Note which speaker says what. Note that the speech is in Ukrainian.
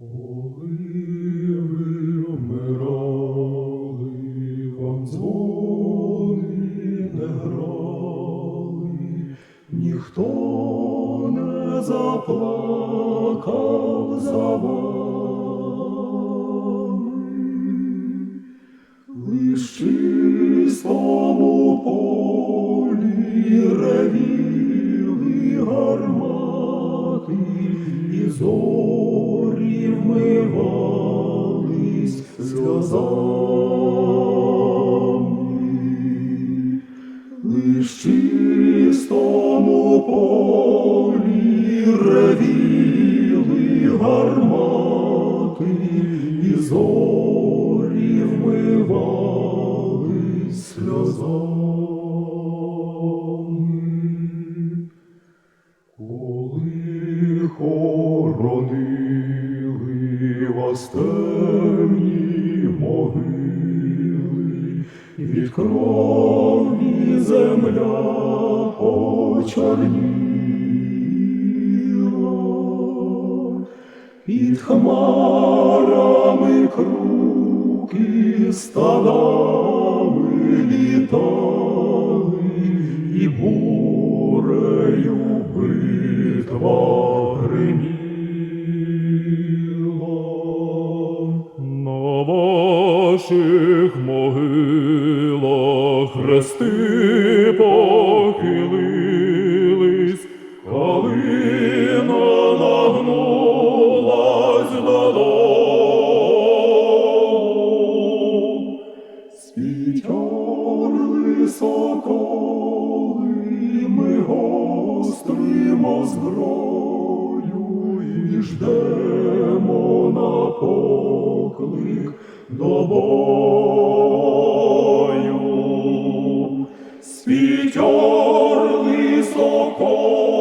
Speaker 1: Коли ви вам дзвони не грали, ніхто не заплакав за вами, лиш чистому полі зорі вмивались сльозами. Лиш чистому полі ревіли гармати, і зорі вмивались сльозами. Темні могили, від крові земля почорніла, під хмарами круки стадами літали, і бурею битва. хрести похилились, Калина нагнулась додолу. Світяли соколи, ми гостримо зброю і ждемо на поклик до Бога. високо.